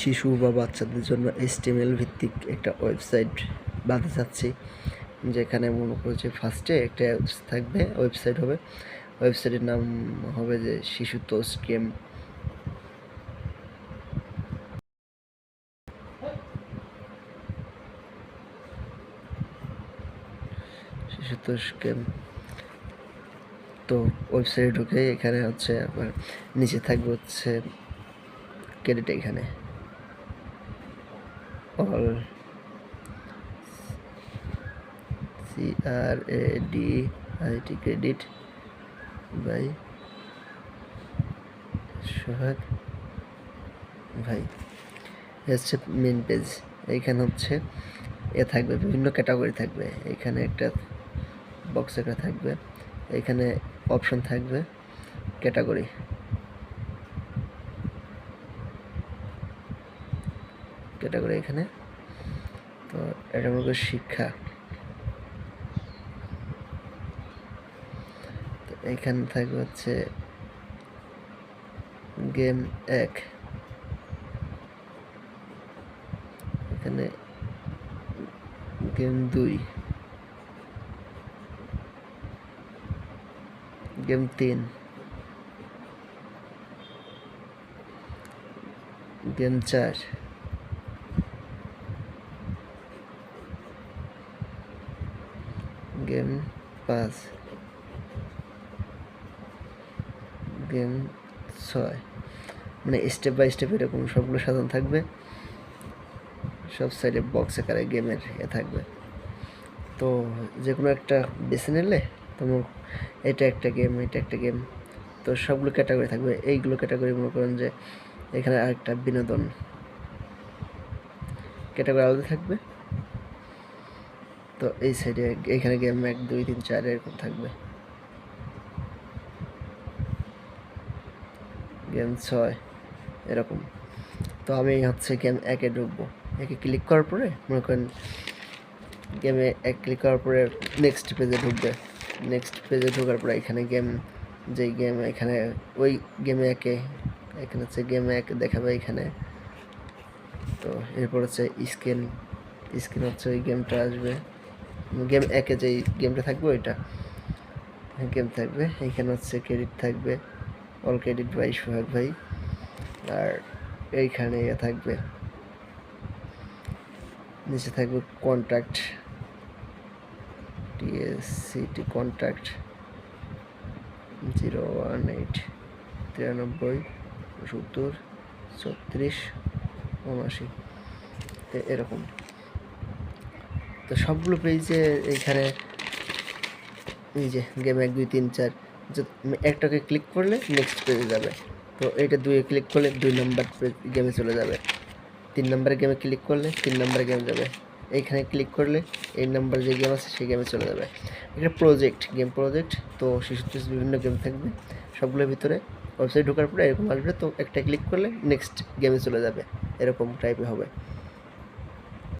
শিশু বা বাচ্চাদের জন্য এইচটিএমএল ভিত্তিক একটা ওয়েবসাইট বানাতে চাচ্ছি, যেখানে মনে করো যে ফার্স্টে একটা অ্যাপস থাকবে ওয়েবসাইট হবে। ওয়েবসাইটের নাম হবে যে শিশু তোষ গেম শিশু তোষ গেম তো ওয়েবসাইটে ঢুকে এখানে হচ্ছে আবার নিচে থাকবে হচ্ছে ক্রেডিট এখানে। All C R A D I T credit by Sohag ভাই। হচ্ছে মেন পেজ এইখানে হচ্ছে এ থাকবে, বিভিন্ন ক্যাটাগরি থাকবে। এখানে একটা বক্স একটা থাকবে। এখানে অপশন থাকবে ক্যাটাগরি ক্যাটাগরি এখানে। তো এটা করি শিক্ষা। তো এইখানে থাকবে হচ্ছে গেম এক। এখানে গেম দুই। গেম তিন। গেম চার। গেম পাঁচ গেম ছয়। মানে স্টেপ বাই স্টেপ এরকম সবগুলো সাজানো থাকবে। সব সাইডে বক্স আকারে গেমের এ থাকবে। তো যে কোনো একটা বেছে নিলে তোমার এটা একটা গেম এটা একটা গেম তো সবগুলো ক্যাটাগরি থাকবে। এইগুলো ক্যাটাগরি মনে করেন যে এখানে আরেকটা বিনোদন ক্যাটাগরি আলাদা থাকবে। তো এই সাইডে এখানে গেম এক দুই, তিন, চার এরকম থাকবে। গেম ছয়, এরকম। তো আমি হচ্ছে গেম একে ঢুকবো। একে ক্লিক করার পরে মনে করেন গেমে এক ক্লিক করার পরে নেক্সট পেজে ঢুকবে। নেক্সট পেজে ঢোকার পরে এখানে গেম, যেই গেম এখানে ওই গেমে একে। এখানে হচ্ছে গেমে এক দেখাবে এখানে। তো এরপর হচ্ছে স্ক্রিন স্ক্রিন হচ্ছে ওই গেমটা আসবে। গেম একে যেই গেমটা থাকবে ওইটা। গেম থাকবে। এইখানে হচ্ছে ক্রেডিট থাকবে। অল ক্রেডিট বাই সোহাগ ভাই। আর এইখানে ইয়ে থাকবে। নিচে থাকবে contact TSCT contact zero one eight তিরানব্বই, সত্তর, ছত্রিশ, উনআশি। এরকম। তো সবগুলো পেজে এইখানে এই যে গেম এক, দুই, তিন, চার একটাকে ক্লিক করলে নেক্সট পেজে যাবে। তো এটা দুয়ে ক্লিক করলে দুই নম্বর গেমে চলে যাবে। তিন নম্বরে গেমে ক্লিক করলে তিন নম্বরে গেম যাবে। এইখানে ক্লিক করলে এই নাম্বার যে গেম আছে, সেই গেমে চলে যাবে। এটা প্রজেক্ট গেম প্রজেক্ট তো শিশুদের বিভিন্ন গেম থাকবে। সবগুলোর ভিতরে ওয়েবসাইট ঢোকার পরে এরকম আসবে, তো একটা ক্লিক করলে নেক্সট গেমে চলে যাবে। এরকম টাইপে হবে।